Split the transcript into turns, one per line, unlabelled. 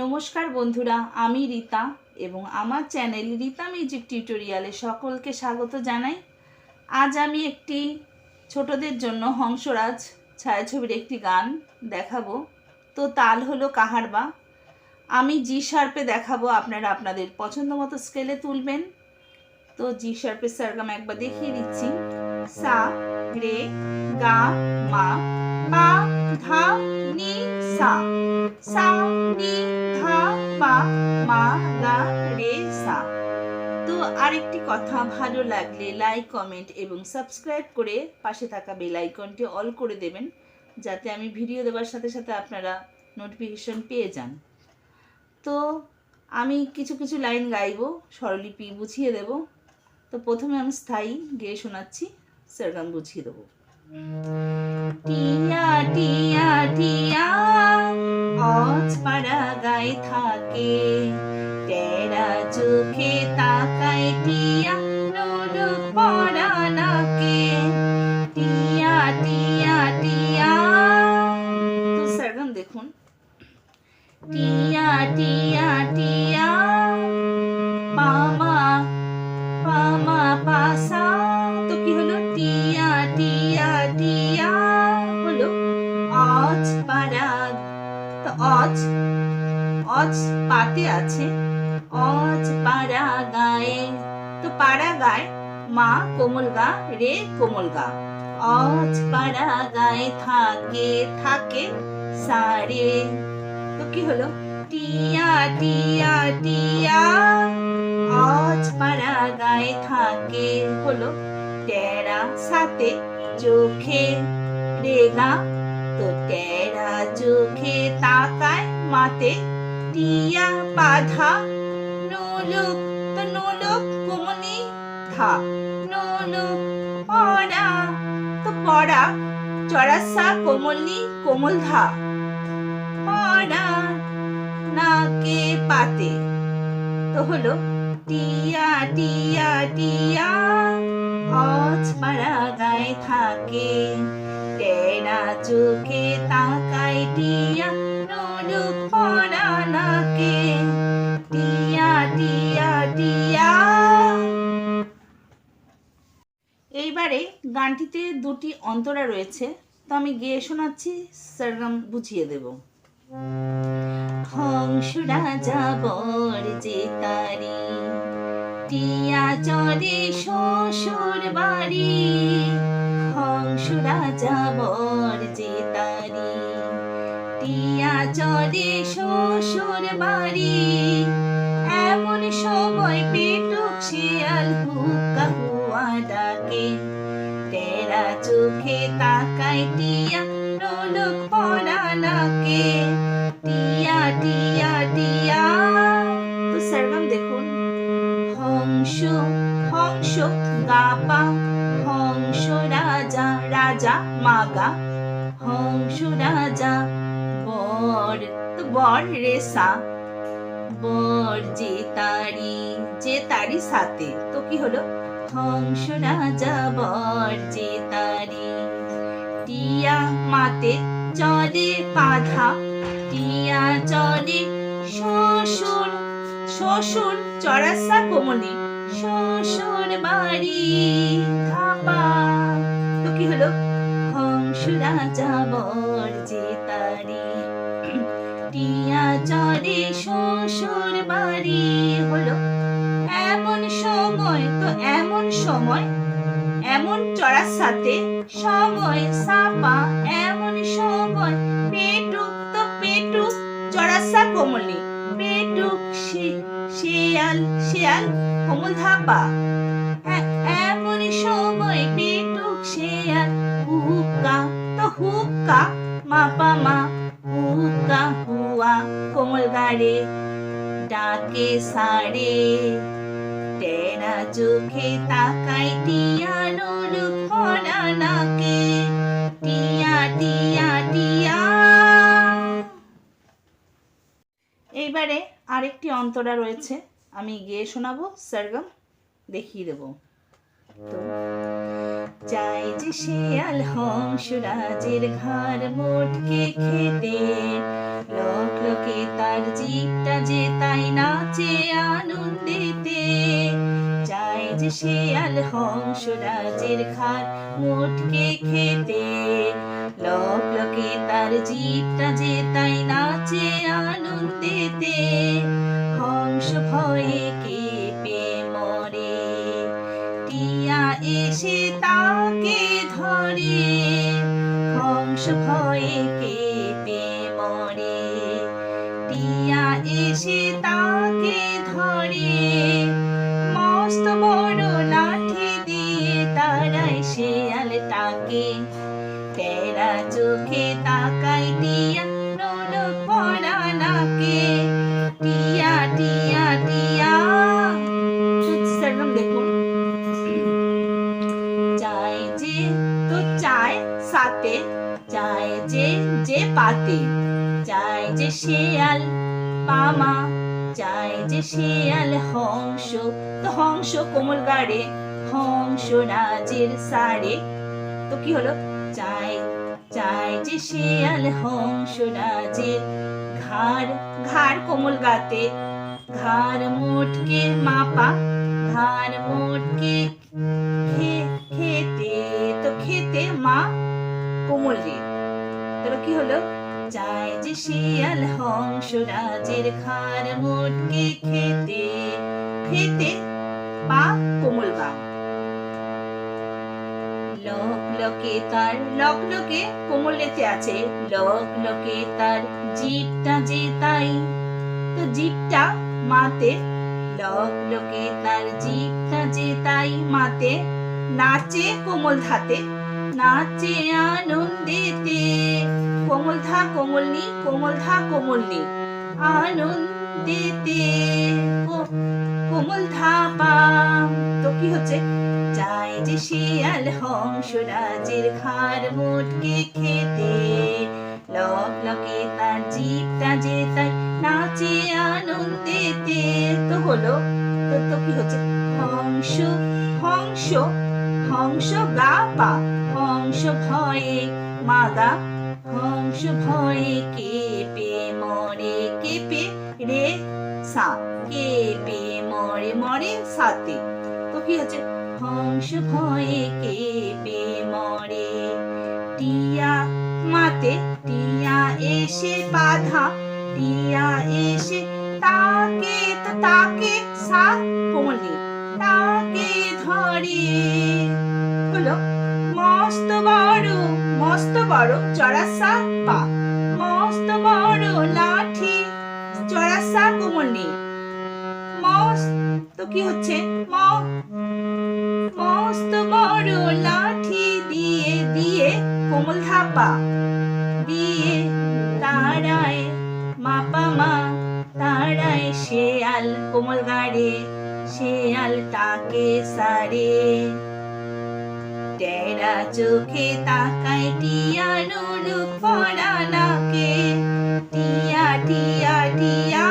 নমস্কার বন্ধুরা, আমি রীতা এবং আমার চ্যানেল রীতা মিউজিক টিউটোরিয়ালে সকলকে স্বাগত জানাই। আজ আমি একটি ছোটদের জন্য হংসরাজ ছায়াছবির একটি গান দেখাবো। তো তাল হলো কাহারবা আমি জি শার্পে দেখাবো, আপনারা আপনাদের পছন্দ মতো স্কেলে তুলবেন। তো জি শার্পের সারগাম একবার দেখিয়ে দিচ্ছি। সা, রে, গা, মা, পা, ধা সা তো আরেকটি কথা ভালো লাগলে লাইক কমেন্ট এবং সাবস্ক্রাইব করে পাশে থাকা বেল আইকনটি অল করে দেবেন, যাতে আমি ভিডিও দেওয়ার সাথে সাথে আপনারা নোটিফিকেশন পেয়ে যান। তো আমি কিছু কিছু লাইন গাইবো, স্বরলিপি বুঝিয়ে দেব। তো প্রথমে আমি স্থায়ী গেয়ে শোনাচ্ছি সেরগাম বুঝিয়ে দেবো। টিয়া টিয়া টিয়া, অজ পাড়া গায়ে থাকে। টেরা চোখে তাকায় টিয়া নোলক পড়া নাকে। টিয়া টিয়া টিয়া, তো সেরগাম দেখুন। টিয়া টিয়া অজ অজ পাতে আছে, অজ পাড়া গায়ে। তো পাড়া গায় মা কোমল গা, রে কোমল গা। অজ পাড়া গায়ে থাকে থাকে সারে। তো কি হলো? টিয়া টিয়া টিয়া। অজ পাড়া গায়ে থাকে, হলো টেরা সাথে চোখে। রেগা তো টেরা চোখে তাকায় মাতে। টিয়া বাধা নোলুক তো নোলুক কুমনি ধা। নোলুক পড়া, তো পড়া, চড়াসা কোমলনি কোমল ধা। পড়া নাকে পাতে। তো হলো, টিয়া টিয়া টিয়া অজ পাড়া গায়ে থাকে। টেরা চোখে তাকায় টিয়া নলুক পড়া নাকে টিয়া টিয়া টিয়া এইবারে গানটিতে দুটি অন্তরা রয়েছে, তো আমি গেয়ে শোনাচ্ছি সরগম বুঝিয়ে দেবো। বর যে তারি, টিয়া চলে শ্বশুর বাড়ি। হংস রাজা বর যে টিয়া চলে শ্বশুর বাড়ি এমন সময় পেটুক শিয়াল হুকা হুয়া ডাকে। তেরা চোখে তাকায় টিয়া রোলক পড়া নাকে। টিয়া টিয়া টিয়া। তো সরগম দেখুন। হংস হংস গাপা। হংস রাজা রাজা মাগা। হংস রাজা বর রেসা বর যে তারি যে তারি সাথে। তো কি হলো? হংস রাজা বর যে তারি। টিয়া মাতে চলে পাধা টিয়া চলে শ্বশুর শ্বশুর চড়াসা কোমলি। শ্বশুর বাড়ি ধাপা তো কি হলো? হংস রাজা বর চলে শ্বশুর বাড়ি হলো, এমন সময় তো এমন সময়, এমন চড়ার সাথে সময় সাপা, এমন সময় পেটুক তো পেটুক চড়াসা কোমলি, পেটুক শেয়াল শেয়াল কোমল ধাপা। এমন সময় পেটুক, শেয়াল, হুক্কা তো হুক্কা, মাপা মা গাড়ে ডাকে সারে। টেরা চোখে তাকাই টিয়া নোলুক পড়া নাকে। টিয়া টিয়া টিয়া। এইবারে আরেকটি অন্তরা রয়েছে। আমি গিয়ে শোনাবো, সরগম দেখিয়ে দেবো। চাই যে শিয়াল হংস রাজের ঘাড় মোটকে খেতে। লোক লোকে তার জিপটা যে তাই নাচে আনন্দেতে। চাই যে শিয়াল মোটকে খেতে। লোক তার জিপটা যে তাই নাচে আনন্দেতে। হংস ভয়ে কেঁপে মরে। টিয়া এসে তাকে ধরে। হংস ভয়ে তারাই শেয়ালটাকে তেরা চোখে তাকাই টিয়া নলক পড়া নাকে। টিয়া টিয়া টিয়া। দেখুন চাই যে তো চায় সাথে চায় যে যে পাতে। চায় যে শিয়াল পামা চায় যে শিয়াল হংস। তো হংস কোমল গাড়ে হংস রাজের সারে। তো কি হলো? চাই চাই যে শিয়াল হংস রাজের ঘাড় ঘাড় কোমল গাতে। ঘাড় মোটকে মাপা, ঘাড় মোটকে খেতে, তো খেতে মা কোমল রে তাহলে কি হলো? চাই যে শিয়াল হংস রাজের ঘাড় মোটকে খেতে খেতে পা কোমল গা। লোক লোকে তার লোক লোকে কোমল রেতে আছে। লোক লোকে তার জিপটা যে তাই, তো জিপটা মাতে। লোক লোকে তার জিপটা যে তাই মাতে, নাচে কোমল ধাতে, নাচে আনন্দেতে। কোমল ধা কোমল নি, কোমল ধা কোমল নি আনন্দেতে কো- কোমল ধা পা তো কি হচ্ছে? চাই যে শিয়াল ঘাড় মোটকে খেতে। লোক লোকে তার যে তাই নাচে আনন্দেতে। তো হলো, তো তো কি হচ্ছে? হংস হংস হংস গা পা হংস ভয়ে মাগা হংস ভয়ে কেঁপে সা কেঁপে মরে মরে সাতে তো কি হংস ভয়ে কেঁপে মরে। টিয়া মাতে, টিয়া এসে বাধা। টিয়া এসে তাকে, তো তাকে সা, কোমলি তাকে ধরে হলো, মস্ত বড় মস্ত বড় চড়াসা পা। মস্ত বড় লাঠি মল্লি মস্ত তো কি হচ্ছে? মস্ত বড় লাঠি দিয়ে দিয়ে কোমল থাপা দিয়ে তারায় মাপা মা, তারায় শেয়াল কোমল গাড়ে, শেয়াল তাকে সারে। টেরা চোখে তাকায় টিয়া নুলুক ফরা নাকে। টিয়া টিয়া টিয়া